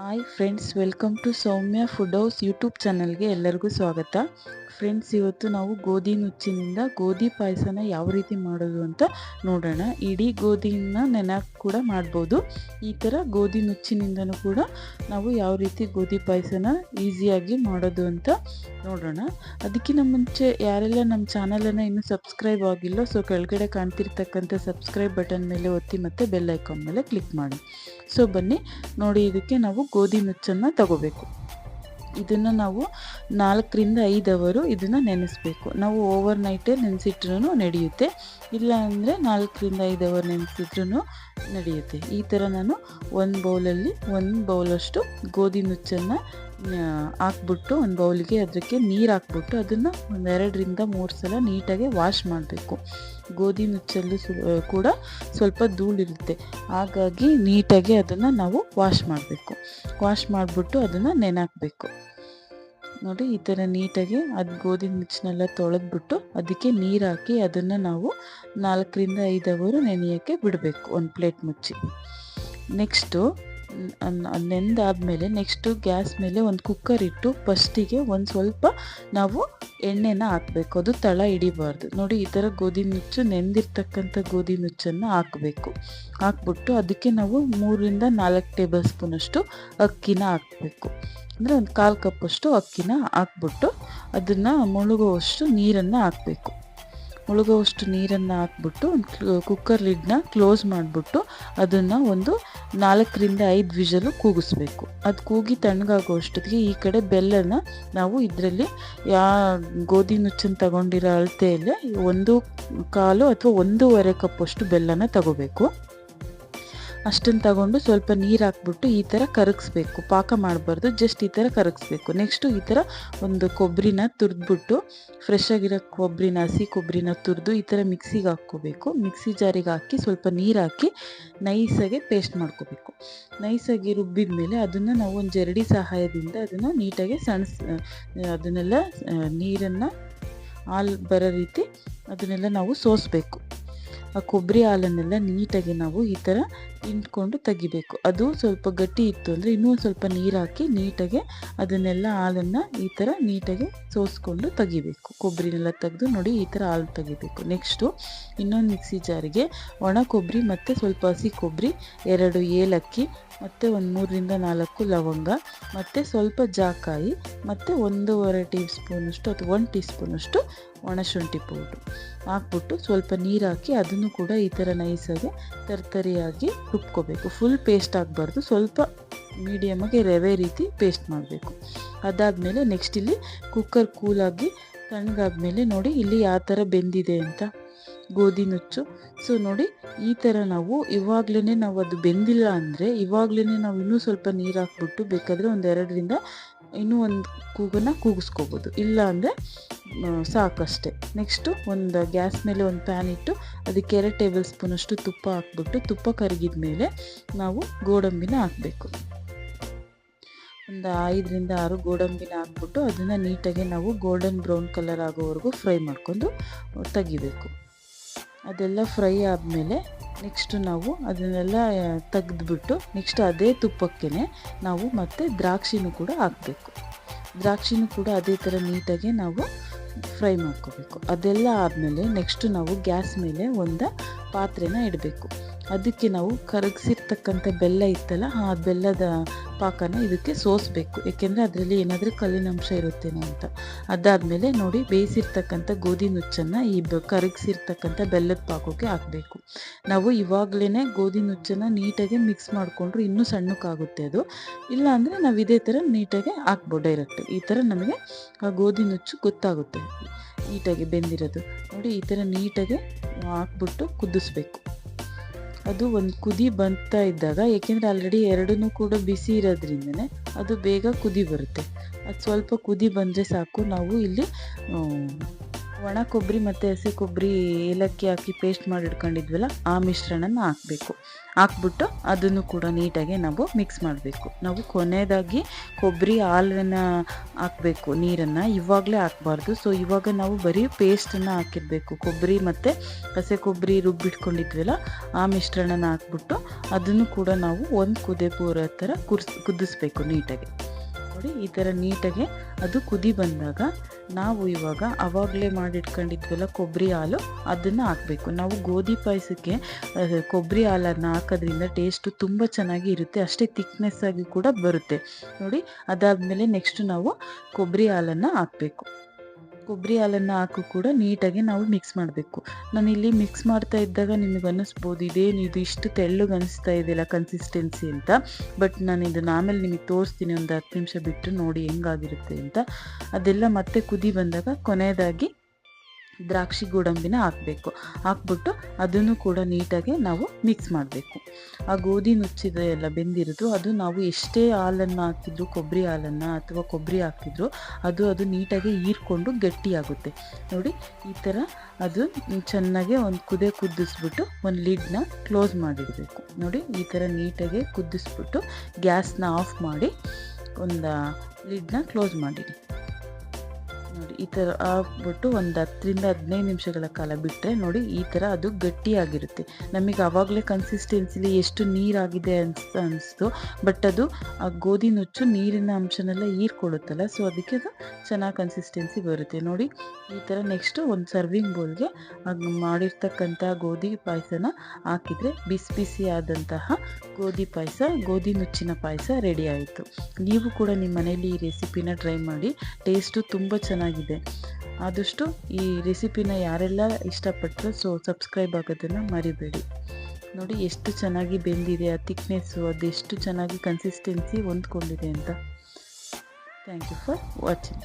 Hi friends welcome to Soumya food house YouTube ಚಾನಲ್ಗೆ ಎಲ್ಲರಿಗೂ ಸ್ವಾಗತ. ಫ್ರೆಂಡ್ಸ್ ಇವತ್ತು ನಾವು ಗೋಧಿ ನುಚ್ಚಿನಿಂದ ಗೋಧಿ ಪಾಯಸನ ಯಾವ ರೀತಿ ಮಾಡೋದು ಅಂತ ನೋಡೋಣ. ಇಡೀ ಗೋಧಿನ ನೆನಕ್ಕೆ ಕೂಡ ಮಾಡ್ಬೋದು. ಈ ಥರ ಗೋಧಿ ನುಚ್ಚಿನಿಂದನೂ ಕೂಡ ನಾವು ಯಾವ ರೀತಿ ಗೋಧಿ ಪಾಯಸನ ಈಸಿಯಾಗಿ ಮಾಡೋದು ಅಂತ ನೋಡೋಣ. ಅದಕ್ಕಿಂತ ಮುಂಚೆ ಯಾರೆಲ್ಲ ನಮ್ಮ ಚಾನಲನ್ನು ಇನ್ನೂ ಸಬ್ಸ್ಕ್ರೈಬ್ ಆಗಿಲ್ಲ, ಸೊ ಕೆಳಗಡೆ ಕಾಣ್ತಿರ್ತಕ್ಕಂಥ ಸಬ್ಸ್ಕ್ರೈಬ್ ಬಟನ್ ಮೇಲೆ ಒತ್ತಿ ಮತ್ತು ಬೆಲ್ ಐಕಾನ್ ಮೇಲೆ ಕ್ಲಿಕ್ ಮಾಡಿ. ಸೊ ಬನ್ನಿ, ನೋಡಿ ಇದಕ್ಕೆ ನಾವು ಗೋಧಿ ನುಚ್ಚನ್ನು ತಗೋಬೇಕು. ಇದನ್ನು ನಾವು ನಾಲ್ಕರಿಂದ ಐದು ಅವರು ಇದನ್ನು ನೆನೆಸ್ಬೇಕು. ನಾವು ಓವರ್ ನೈಟೇ ನೆನೆಸಿಟ್ರೂ ನಡೆಯುತ್ತೆ. ಇಲ್ಲ ಅಂದರೆ ನಾಲ್ಕರಿಂದ ಐದು ಅವರ್ ನೆನೆಸಿದ್ರೂ ನಡೆಯುತ್ತೆ. ಈ ಥರ ನಾನು ಒಂದು ಬೌಲಲ್ಲಿ ಒಂದು ಬೌಲಷ್ಟು ಗೋಧಿ ನುಚ್ಚನ್ನು ಹಾಕ್ಬಿಟ್ಟು ಒಂದು ಬೌಲಿಗೆ ಅದಕ್ಕೆ ನೀರು ಹಾಕ್ಬಿಟ್ಟು ಅದನ್ನು ಒಂದು ಎರಡರಿಂದ ಮೂರು ಸಲ ನೀಟಾಗಿ ವಾಶ್ ಮಾಡಬೇಕು. ಗೋಧಿ ನುಚ್ಚಲ್ಲೂ ಕೂಡ ಸ್ವಲ್ಪ ಧೂಳಿರುತ್ತೆ ಹಾಗಾಗಿ ನೀಟಾಗಿ ಅದನ್ನು ನಾವು ವಾಶ್ ಮಾಡಬೇಕು. ವಾಶ್ ಮಾಡಿಬಿಟ್ಟು ಅದನ್ನು ನೆನಾಕಬೇಕು. ನೋಡಿ, ಈ ಥರ ನೀಟಾಗಿ ಅದು ಗೋಧಿ ನುಚ್ಚನ್ನೆಲ್ಲ ತೊಳೆದ್ಬಿಟ್ಟು ಅದಕ್ಕೆ ನೀರು ಹಾಕಿ ಅದನ್ನು ನಾವು ನಾಲ್ಕರಿಂದ ಐದು ಅವರು ನೆನೆಯೋಕ್ಕೆ ಬಿಡಬೇಕು, ಒಂದು ಪ್ಲೇಟ್ ಮುಚ್ಚಿ. ನೆಕ್ಸ್ಟು ನೆಂದಾದಮೇಲೆ ನೆಕ್ಸ್ಟು ಗ್ಯಾಸ್ ಮೇಲೆ ಒಂದು ಕುಕ್ಕರ್ ಇಟ್ಟು ಫಸ್ಟಿಗೆ ಒಂದು ಸ್ವಲ್ಪ ನಾವು ಎಣ್ಣೆನ ಹಾಕಬೇಕು. ಅದು ತಳ ಹಿಡಿಬಾರ್ದು. ನೋಡಿ, ಈ ಥರ ಗೋಧಿ ನುಚ್ಚು ನೆಂದಿರ್ತಕ್ಕಂಥ ಗೋಧಿ ನುಚ್ಚನ್ನು ಹಾಕಬೇಕು. ಹಾಕ್ಬಿಟ್ಟು ಅದಕ್ಕೆ ನಾವು ಮೂರಿಂದ ನಾಲ್ಕು ಟೇಬಲ್ ಸ್ಪೂನಷ್ಟು ಅಕ್ಕಿನ ಹಾಕಬೇಕು. ಅಂದರೆ ಒಂದು ಕಾಲು ಕಪ್ಪಷ್ಟು ಅಕ್ಕಿನ ಹಾಕ್ಬಿಟ್ಟು ಅದನ್ನು ಮುಳುಗುವಷ್ಟು ನೀರನ್ನು ಹಾಕಬೇಕು. ಮುಳುಗುವಷ್ಟು ನೀರನ್ನು ಹಾಕ್ಬಿಟ್ಟು ಕುಕ್ಕರ್ ಲಿಡ್ನ ಕ್ಲೋಸ್ ಮಾಡಿಬಿಟ್ಟು ಅದನ್ನು ಒಂದು ನಾಲ್ಕರಿಂದ ಐದು ವಿಷಲು ಕೂಗಿಸ್ಬೇಕು. ಅದು ಕೂಗಿ ತಣ್ಣಗಾಗುವಷ್ಟೊತ್ತಿಗೆ ಈ ಕಡೆ ಬೆಲ್ಲನ ನಾವು ಇದರಲ್ಲಿ ಯಾ ಗೋಧಿ ನುಚ್ಚನ್ನು ತಗೊಂಡಿರೋ ಅಳತೆಯಲ್ಲೇ ಒಂದು ಕಾಲು ಅಥವಾ ಒಂದೂವರೆ ಕಪ್ಪಷ್ಟು ಬೆಲ್ಲನ ತಗೋಬೇಕು. ಅಷ್ಟನ್ನು ತಗೊಂಡು ಸ್ವಲ್ಪ ನೀರು ಹಾಕ್ಬಿಟ್ಟು ಈ ಥರ ಕರಗಿಸ್ಬೇಕು. ಪಾಕ ಮಾಡಬಾರ್ದು ಜಸ್ಟ್ ಈ ಥರ ಕರಗಿಸ್ಬೇಕು. ನೆಕ್ಸ್ಟು ಈ ಥರ ಒಂದು ಕೊಬ್ಬರಿನ ತುರಿದ್ಬಿಟ್ಟು ಫ್ರೆಶ್ ಆಗಿರೋ ಕೊಬ್ಬರಿನ ಹಸಿ ಕೊಬ್ಬರಿನ ತುರಿದು ಈ ಥರ ಮಿಕ್ಸಿಗೆ ಹಾಕ್ಕೋಬೇಕು. ಮಿಕ್ಸಿ ಜಾರಿಗೆ ಹಾಕಿ ಸ್ವಲ್ಪ ನೀರು ಹಾಕಿ ನೈಸಾಗಿ ಪೇಸ್ಟ್ ಮಾಡ್ಕೋಬೇಕು. ನೈಸಾಗಿ ರುಬ್ಬಿದ ಮೇಲೆ ಅದನ್ನು ನಾವು ಒಂದು ಜರಡಿ ಸಹಾಯದಿಂದ ಅದನ್ನು ನೀಟಾಗಿ ಸಣ್ಣ ಅದನ್ನೆಲ್ಲ ನೀರನ್ನು ಹಾಲು ಬರೋ ರೀತಿ ಅದನ್ನೆಲ್ಲ ನಾವು ಸೋಸಬೇಕು. ಆ ಕೊಬ್ಬರಿ ಹಾಲನ್ನೆಲ್ಲ ನೀಟಾಗಿ ನಾವು ಈ ಥರ ಹಿಂಡ್ಕೊಂಡು ತೆಗಿಬೇಕು. ಅದು ಸ್ವಲ್ಪ ಗಟ್ಟಿ ಇತ್ತು ಅಂದರೆ ಇನ್ನೂ ಸ್ವಲ್ಪ ನೀರು ಹಾಕಿ ನೀಟಾಗಿ ಅದನ್ನೆಲ್ಲ ಹಾಲನ್ನು ಈ ಥರ ನೀಟಾಗಿ ಸೋಸ್ಕೊಂಡು ತೆಗಿಬೇಕು. ಕೊಬ್ಬರಿನೆಲ್ಲ ತೆಗೆದು ನೋಡಿ ಈ ಥರ ಹಾಲು ತೆಗಿಬೇಕು. ನೆಕ್ಸ್ಟು ಇನ್ನೊಂದು ಮಿಕ್ಸಿ ಜಾರಿಗೆ ಒಣ ಕೊಬ್ಬರಿ ಮತ್ತು ಸ್ವಲ್ಪ ಹಸಿ ಕೊಬ್ಬರಿ, ಎರಡು ಏಲಕ್ಕಿ ಮತ್ತು ಒಂದು ಮೂರರಿಂದ ನಾಲ್ಕು ಲವಂಗ, ಮತ್ತು ಸ್ವಲ್ಪ ಜಾಕಾಯಿ, ಮತ್ತು ಒಂದೂವರೆ ಟೀ ಸ್ಪೂನಷ್ಟು ಅಥವಾ ಒಂದು ಟೀ ಸ್ಪೂನಷ್ಟು ಒಣಶುಂಠಿ ಪೌಡ್ರು. ಹಾಕ್ಬಿಟ್ಟು ಸ್ವಲ್ಪ ನೀರು ಹಾಕಿ ಅದನ್ನು ಕೂಡ ಈ ಥರ ನೈಸಾಗಿ ತರ್ತರಿಯಾಗಿ ರುಬ್ಕೋಬೇಕು. ಫುಲ್ ಪೇಸ್ಟ್ ಆಗಬಾರ್ದು. ಸ್ವಲ್ಪ ಮೀಡಿಯಮಾಗಿ ರವೆ ರೀತಿ ಪೇಸ್ಟ್ ಮಾಡಬೇಕು. ಅದಾದಮೇಲೆ ನೆಕ್ಸ್ಟ್ ಇಲ್ಲಿ ಕುಕ್ಕರ್ ಕೂಲಾಗಿ ತಣ್ಣಗಾದ್ಮೇಲೆ ನೋಡಿ ಇಲ್ಲಿ ಯಾವ ಥರ ಬೆಂದಿದೆ ಅಂತ. ಗೋಧಿ ನುಚ್ಚು. ಸೊ ನೋಡಿ, ಈ ಥರ ನಾವು ಇವಾಗಲೇ ನಾವು ಅದು ಬೆಂದಿಲ್ಲ ಅಂದರೆ ಇವಾಗಲೇ ನಾವು ಇನ್ನೂ ಸ್ವಲ್ಪ ನೀರು ಹಾಕ್ಬಿಟ್ಟು ಬೇಕಾದರೆ ಒಂದು ಎರಡರಿಂದ ಇನ್ನೂ ಒಂದು ಕೂಗನ್ನು ಕೂಗಿಸ್ಕೋಬೋದು. ಇಲ್ಲ ಅಂದರೆ ಸಾಕಷ್ಟೇ. ನೆಕ್ಸ್ಟು ಒಂದು ಗ್ಯಾಸ್ ಮೇಲೆ ಒಂದು ಪ್ಯಾನ್ ಇಟ್ಟು ಅದಕ್ಕೆ ಎರಡು ಟೇಬಲ್ ಸ್ಪೂನಷ್ಟು ತುಪ್ಪ ಹಾಕ್ಬಿಟ್ಟು, ತುಪ್ಪ ಕರಗಿದ ಮೇಲೆ ನಾವು ಗೋಡಂಬಿನ ಹಾಕಬೇಕು. ಒಂದು ಐದರಿಂದ ಆರು ಗೋಡಂಬಿನ ಹಾಕ್ಬಿಟ್ಟು ಅದನ್ನು ನೀಟಾಗಿ ನಾವು ಗೋಲ್ಡನ್ ಬ್ರೌನ್ ಕಲರ್ ಆಗೋವರೆಗೂ ಫ್ರೈ ಮಾಡ್ಕೊಂಡು ತೆಗಿಬೇಕು. ಅದೆಲ್ಲ ಫ್ರೈ ಆದಮೇಲೆ ನೆಕ್ಸ್ಟು ನಾವು ಅದನ್ನೆಲ್ಲ ತೆಗೆದ್ಬಿಟ್ಟು ನೆಕ್ಸ್ಟ್ ಅದೇ ತುಪ್ಪಕ್ಕೆ ನಾವು ಮತ್ತೆ ದ್ರಾಕ್ಷಿನೂ ಕೂಡ ಹಾಕಬೇಕು. ದ್ರಾಕ್ಷಿನೂ ಕೂಡ ಅದೇ ಥರ ನೀಟಾಗಿ ನಾವು ಫ್ರೈ ಮಾಡ್ಕೋಬೇಕು. ಅದೆಲ್ಲ ಆದಮೇಲೆ ನೆಕ್ಸ್ಟು ನಾವು ಗ್ಯಾಸ್ ಮೇಲೆ ಒಂದು ಪಾತ್ರೆನ ಇಡಬೇಕು. ಅದಕ್ಕೆ ನಾವು ಕರಗಿಸಿರ್ತಕ್ಕಂಥ ಬೆಲ್ಲ ಇತ್ತಲ್ಲ, ಆ ಬೆಲ್ಲದ ಪಾಕನ ಇದಕ್ಕೆ ಸೋಸಬೇಕು. ಏಕೆಂದರೆ ಅದರಲ್ಲಿ ಏನಾದರೂ ಕಲ್ಲಿನಂಶ ಇರುತ್ತೇನೋ ಅಂತ. ಅದಾದಮೇಲೆ ನೋಡಿ ಬೇಯಿಸಿರ್ತಕ್ಕಂಥ ಗೋಧಿ ನುಚ್ಚನ್ನು ಈ ಬ, ಕರಗಿಸಿರ್ತಕ್ಕಂಥ ಬೆಲ್ಲದ ಪಾಕಕ್ಕೆ ಹಾಕಬೇಕು. ನಾವು ಇವಾಗಲೇ ಗೋಧಿ ನುಚ್ಚನ್ನು ನೀಟಾಗಿ ಮಿಕ್ಸ್ ಮಾಡಿಕೊಂಡ್ರು ಇನ್ನೂ ಸಣ್ಣಕ್ಕಾಗುತ್ತೆ ಅದು. ಇಲ್ಲಾಂದರೆ ನಾವು ಇದೇ ಥರ ನೀಟಾಗಿ ಹಾಕ್ಬೋದು ಡೈರೆಕ್ಟ್ ಈ ಥರ ನಮಗೆ ಆ ಗೋಧಿ ನುಚ್ಚು ಗೊತ್ತಾಗುತ್ತೆ. ನೀಟಾಗಿ ಬೆಂದಿರೋದು. ನೋಡಿ, ಈ ಥರ ನೀಟಾಗಿ ಹಾಕ್ಬಿಟ್ಟು ಕುದಿಸ್ಬೇಕು. ಅದು ಒಂದು ಕುದಿ ಬಂತಾ ಇದ್ದಾಗ, ಏಕೆಂದರೆ ಆಲ್ರೆಡಿ ಎರಡೂ ಕೂಡ ಬಿಸಿ ಇರೋದ್ರಿಂದನೇ ಅದು ಬೇಗ ಕುದಿ ಬರುತ್ತೆ. ಅದು ಸ್ವಲ್ಪ ಕುದಿ ಬಂದರೆ ಸಾಕು. ನಾವು ಇಲ್ಲಿ ಒಣ ಕೊಬ್ಬರಿ ಮತ್ತು ಹಸಿ ಕೊಬ್ಬರಿ ಏಲಕ್ಕಿ ಹಾಕಿ ಪೇಸ್ಟ್ ಮಾಡಿ ಇಟ್ಕೊಂಡಿದ್ವಲ್ಲ, ಆ ಮಿಶ್ರಣನ ಹಾಕಬೇಕು. ಹಾಕ್ಬಿಟ್ಟು ಅದನ್ನು ಕೂಡ ನೀಟಾಗಿ ನಾವು ಮಿಕ್ಸ್ ಮಾಡಬೇಕು. ನಾವು ಕೊನೆಯದಾಗಿ ಕೊಬ್ಬರಿ ಹಾಲನ್ನು ಹಾಕಬೇಕು, ನೀರನ್ನು. ಇವಾಗಲೇ ಹಾಕಬಾರ್ದು. ಸೊ ಇವಾಗ ನಾವು ಬರೀ ಪೇಸ್ಟನ್ನು ಹಾಕಿರಬೇಕು. ಕೊಬ್ಬರಿ ಮತ್ತು ಹಸಿ ಕೊಬ್ಬರಿ ರುಬ್ಬಿಟ್ಕೊಂಡಿದ್ವಲ್ಲ, ಆ ಮಿಶ್ರಣನ ಹಾಕ್ಬಿಟ್ಟು ಅದನ್ನು ಕೂಡ ನಾವು ಒಂದು ಕುದೆ ಪೂರ ಥರ ಕುರ್ಸ್, ಕುದಿಸ್ಬೇಕು ನೀಟಾಗಿ. ನೋಡಿ, ಈ ಥರ ನೀಟಾಗಿ ಅದು ಕುದಿ ಬಂದಾಗ ನಾವು ಇವಾಗ ಅವಾಗಲೇ ಮಾಡಿಟ್ಕೊಂಡಿದ್ವಲ್ಲ ಕೊಬ್ಬರಿ ಹಾಲು ಅದನ್ನು ಹಾಕಬೇಕು. ನಾವು ಗೋಧಿ ಪಾಯಸಕ್ಕೆ ಕೊಬ್ಬರಿ ಹಾಲನ್ನು ಹಾಕೋದ್ರಿಂದ ಟೇಸ್ಟು ತುಂಬ ಚೆನ್ನಾಗಿ ಇರುತ್ತೆ. ಅಷ್ಟೇ ತಿಕ್ನೆಸ್ಸಾಗಿ ಕೂಡ ಬರುತ್ತೆ. ನೋಡಿ, ಅದಾದಮೇಲೆ ನೆಕ್ಸ್ಟ್ ನಾವು ಕೊಬ್ಬರಿ ಹಾಲನ್ನು ಹಾಕಬೇಕು. ಕೊಬ್ಬರಿ ಹಾಲನ್ನು ಹಾಕು ಕೂಡ ನೀಟಾಗಿ ನಾವು ಮಿಕ್ಸ್ ಮಾಡಬೇಕು. ನಾನು ಇಲ್ಲಿ ಮಿಕ್ಸ್ ಮಾಡ್ತಾ ಇದ್ದಾಗ ನಿಮಗೆ ಅನ್ನಿಸ್ಬೋದು, ಇದೇನು ಇದು ಇಷ್ಟು ತೆಳ್ಳಗೆ ಅನಿಸ್ತಾ ಇದೆಯಲ್ಲ ಕನ್ಸಿಸ್ಟೆನ್ಸಿ ಅಂತ. ಬಟ್ ನಾನು ಇದನ್ನು ಆಮೇಲೆ ನಿಮಗೆ ತೋರಿಸ್ತೀನಿ, ಒಂದು ಹತ್ತು ನಿಮಿಷ ಬಿಟ್ಟು ನೋಡಿ ಹೆಂಗಾಗಿರುತ್ತೆ ಅಂತ. ಅದೆಲ್ಲ ಮತ್ತೆ ಕುದಿ ಬಂದಾಗ ಕೊನೆಯದಾಗಿ ದ್ರಾಕ್ಷಿ ಗೋಡಂಬಿನ ಹಾಕಬೇಕು. ಹಾಕ್ಬಿಟ್ಟು ಅದನ್ನು ಕೂಡ ನೀಟಾಗಿ ನಾವು ಮಿಕ್ಸ್ ಮಾಡಬೇಕು. ಆ ಗೋಧಿ ನುಚ್ಚಿದ ಎಲ್ಲ ಬೆಂದಿರೋದು, ಅದು ನಾವು ಎಷ್ಟೇ ಹಾಲನ್ನು ಹಾಕಿದ್ರು, ಕೊಬ್ಬರಿ ಹಾಲನ್ನು ಅಥವಾ ಕೊಬ್ಬರಿ ಹಾಕಿದ್ರು, ಅದು ಅದು ನೀಟಾಗಿ ಹೀರ್ಕೊಂಡು ಗಟ್ಟಿಯಾಗುತ್ತೆ. ನೋಡಿ, ಈ ಥರ ಅದು ಚೆನ್ನಾಗಿ ಒಂದು ಕುದೆ ಕುದಿಸ್ಬಿಟ್ಟು ಒಂದು ಲಿಡ್ನ ಕ್ಲೋಸ್ ಮಾಡಿಡಬೇಕು. ನೋಡಿ, ಈ ಥರ ನೀಟಾಗಿ ಕುದಿಸ್ಬಿಟ್ಟು ಗ್ಯಾಸ್ನ ಆಫ್ ಮಾಡಿ ಒಂದು ಲಿಡ್ನ ಕ್ಲೋಸ್ ಮಾಡಿಡಿ. ಈ ಥರ ಹಾಕ್ಬಿಟ್ಟು ಒಂದು ಹತ್ತರಿಂದ ಹದಿನೈದು ನಿಮಿಷಗಳ ಕಾಲ ಬಿಟ್ಟರೆ ನೋಡಿ ಈ ಥರ ಅದು ಗಟ್ಟಿಯಾಗಿರುತ್ತೆ. ನಮಗೆ ಆವಾಗಲೇ ಕನ್ಸಿಸ್ಟೆನ್ಸಿಲಿ ಎಷ್ಟು ನೀರಾಗಿದೆ ಅನ್ಸ್, ಅನಿಸ್ತು ಬಟ್ ಅದು ಆ ಗೋಧಿ ನುಚ್ಚು ನೀರಿನ ಅಂಶನೆಲ್ಲ ಹೀರ್ಕೊಳ್ಳುತ್ತಲ್ಲ ಸೊ ಅದಕ್ಕೆ ಅದು ಚೆನ್ನಾಗಿ ಕನ್ಸಿಸ್ಟೆನ್ಸಿ ಬರುತ್ತೆ. ನೋಡಿ ಈ ಥರ ನೆಕ್ಸ್ಟು ಒಂದು ಸರ್ವಿಂಗ್ ಬೌಲ್ಗೆ ಮಾಡಿರ್ತಕ್ಕಂಥ ಗೋಧಿ ಪಾಯಸನ ಹಾಕಿದರೆ ಬಿಸಿ ಬಿಸಿ ಆದಂತಹ ಗೋಧಿ ಪಾಯಸ, ಗೋಧಿ ನುಚ್ಚಿನ ಪಾಯಸ ರೆಡಿ ಆಯಿತು. ನೀವು ಕೂಡ ನಿಮ್ಮ ಮನೇಲಿ ಈ ರೆಸಿಪಿನ ಟ್ರೈ ಮಾಡಿ ಟೇಸ್ಟು ತುಂಬ ಚೆನ್ನಾಗಿದೆ. ಆದಷ್ಟು ಈ ರೆಸಿಪಿನ ಯಾರೆಲ್ಲ ಇಷ್ಟಪಟ್ಟರು ಸೊ ಸಬ್ಸ್ಕ್ರೈಬ್ ಆಗೋದನ್ನು ಮರಿಬೇಡಿ. ನೋಡಿ ಎಷ್ಟು ಚೆನ್ನಾಗಿ ಬೆಂದಿದೆ, ಆ ತಿಕ್ನೆಸ್ಸು ಅದೆಷ್ಟು ಚೆನ್ನಾಗಿ ಕನ್ಸಿಸ್ಟೆನ್ಸಿ ಹೊಂದ್ಕೊಂಡಿದೆ ಅಂತ. Thank you for watching